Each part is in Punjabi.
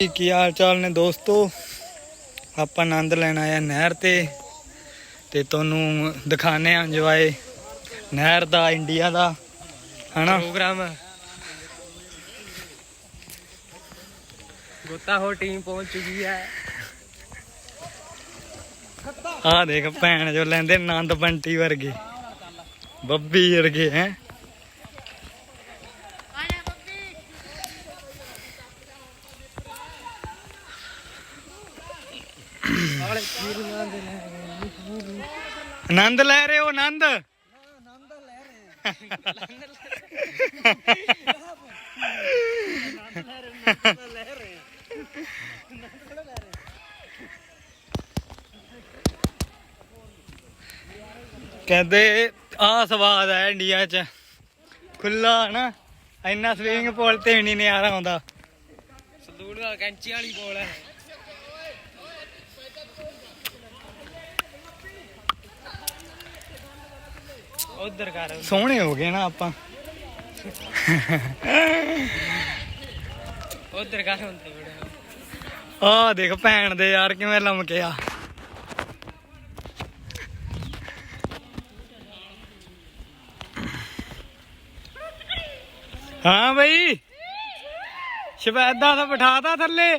ਜੀ, ਕੀ ਹਾਲ ਚਾਲ ਨੇ ਦੋਸਤੋ? ਆਪਾਂ ਆਨੰਦ ਲੈਣ ਆਇਆ ਨਹਿਰ ਤੇ ਤੇ ਤੁਹਾਨੂੰ ਦਿਖਾਣੇ ਆ ਇੰਜੋਏ ਨਹਿਰ ਦਾ ਇੰਡੀਆ ਦਾ ਹਨਾ? ਪ੍ਰੋਗਰਾਮ। ਗੋਤਾ ਹੋ ਟੀਮ ਪਹੁੰਚ ਚੁੱਕੀ ਹੈ। ਆਹ ਦੇਖ ਭੈਣ ਜੋ ਲੈਂਦੇ ਆਨੰਦ ਬੰਟੀ ਵਰਗੇ ਬੱਬੀ ਵਰਗੇ ਹੈ? ਆਨੰਦ ਲੈ ਰਹੇ ਹੋ, ਆਨੰਦ? ਕਹਿੰਦੇ ਆ ਸਵਾਦ ਹੈ ਇੰਡੀਆ 'ਚ। ਖੁੱਲਾ ਨਾ ਇੰਨਾ ਸਵਿਮਿੰਗ ਪੂਲ ਤੇ ਵੀ ਨਹੀਂ ਨਿਆਰਾ ਆਉਂਦਾ। ਸਲੂਨ ਨਾਲ ਕੈਂਚੀ ਵਾਲੀ ਬੋਲ ਹੈ। ਉਧਰ ਕਰ। ਸੋਹਣੇ ਹੋ ਗਏ ਨਾ ਆਪਾਂ। ਉਧਰ ਕਰ ਹੁੰਦੇ ਬੜੇ। ਆਹ ਦੇਖ ਭੈਣ ਦੇ ਯਾਰ ਕਿਵੇਂ ਲਮਕਿਆ ਹਾਂ ਬਈ। ਸ਼ਬੈਦਾ ਤਾਂ ਬਿਠਾਤਾ ਥੱਲੇ।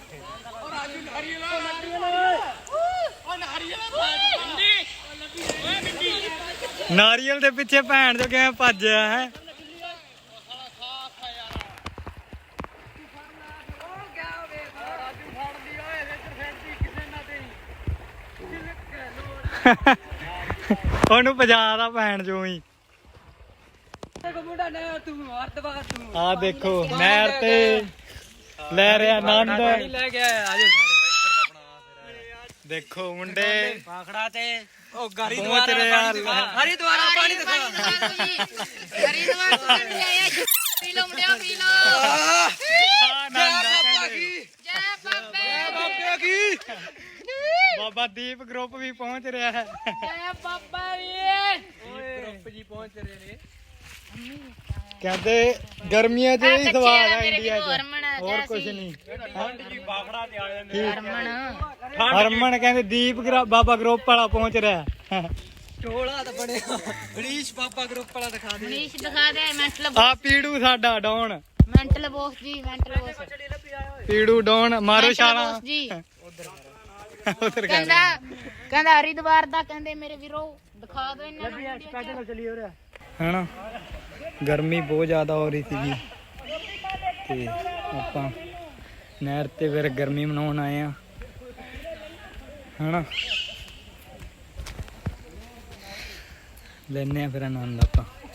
ਨਾਰੀਅਲ ਦੇ ਪਿੱਛੇ ਭੈਣ ਜੋ ਕਿਵੇਂ ਭੱਜਿਆ ਹੈ। ਉਹਨੂੰ ਭਜਾਦਾ ਭੈਣ ਜੋ ਹੀ। ਆ ਦੇਖੋ ਨਹਿਰ ਤੇ ਲੈ ਰਿਹਾ ਆਨੰਦ। ਲੈ ਕੇ ਆਇਆ ਆਜੋ ਸਾਰੇ। ਇੱਧਰ ਦਾ ਬਣਾ ਦੇਖੋ ਮੁੰਡੇ। ਪਾਖੜਾ ਤੇ ਉਹ ਗਾਰੀ ਰਿਹਾ ਹਰੀ ਦੁਆਰਾ ਪਾਣੀ ਦਿਖਾ। ਹਰੀਦਵਾਰ ਤੋਂ ਕੱਢ ਲਿਆ ਪੀ ਲੋ ਮੁੰਡਿਓ ਪੀ ਲੋ ਆਨੰਦ ਆ ਕਹਿੰਦੇ। ਜੈ। ਬਾਬੇ। ਬਾਬੇ ਕੀ? ਬਾਬਾ ਦੀਪ ਗਰੁੱਪ ਵੀ ਪਹੁੰਚ ਰਿਹਾ ਹੈ। ਜੈ ਬਾਬਾ ਵੀ ਗਰੁੱਪ ਜੀ ਪਹੁੰਚ ਰਹੇ ਨੇ। ਕਹਿੰਦੇ ਗਰਮੀਆਂ 'ਚ ਹੀ ਸਵਾਦ ਮੇਰੇ ਇੰਡੀਆ ਵੀਰੋ, 'ਚ ਆ ਹੋਰ ਕੁਝ। ਨਹੀਂ। ਜੀ ਬਾਖੜਾ ਤੇ ਆ ਜਾਂਦੇ ਹਰਮਨ। ਹਰਮਨ ਕਹਿੰਦੇ ਦੀਪ ਗਰਾ- ਬਾਬਾ ਗਰੁੱਪ ਵਾਲਾ ਪਹੁੰਚ ਰਿਹਾ ਹੈ। ਟੋਲਾ ਤਾਂ ਬਣਿਆ ਗਣੇਸ਼ ਬਾਬਾ ਗਰੁੱਪ ਵਾਲਾ ਦਿਖਾ ਦੇ। ਮਨੀਸ਼ ਦਿਖਾ ਦੇ ਮੈਂਟਲ ਆ ਪੀੜੂ ਸਾਡਾ ਡੌਨ। ਮੈਂਟਲ ਬੋਸ ਜੀ ਮੈਂਟਲ ਬੋਸ ਪੀੜੂ ਡੌਨ ਮਾਰੋ ਬੋਸ ਜੀ। ਉਧਰ ਕਹਿੰਦਾ ਕਹਿੰਦਾ ਹਰੀਦਵਾਰ ਦਾ ਕਹਿੰਦੇ ਮੇਰੇ ਵੀਰੋ ਦਿਖਾ ਦਿਓ ਇਹਨਾਂ ਨੂੰ ਸਪੈਸ਼ਲ ਚੱਲੀ ਹੋ ਰਿਹਾ। ਹਨਾ? ਗਰਮੀ ਬਹੁਤ ਜ਼ਿਆਦਾ ਹੋ ਰਹੀ ਸੀਗੀ। ਤੇ ਆਪਾਂ ਨਹਿਰ ਤੇ ਫਿਰ ਗਰਮੀ ਮਨਾਉਣ ਆਏ ਆ। ਹਨਾ? ਲੈਨੇ ਆ ਫਿਰ ਆਨੰਦ ਆਪਾਂ।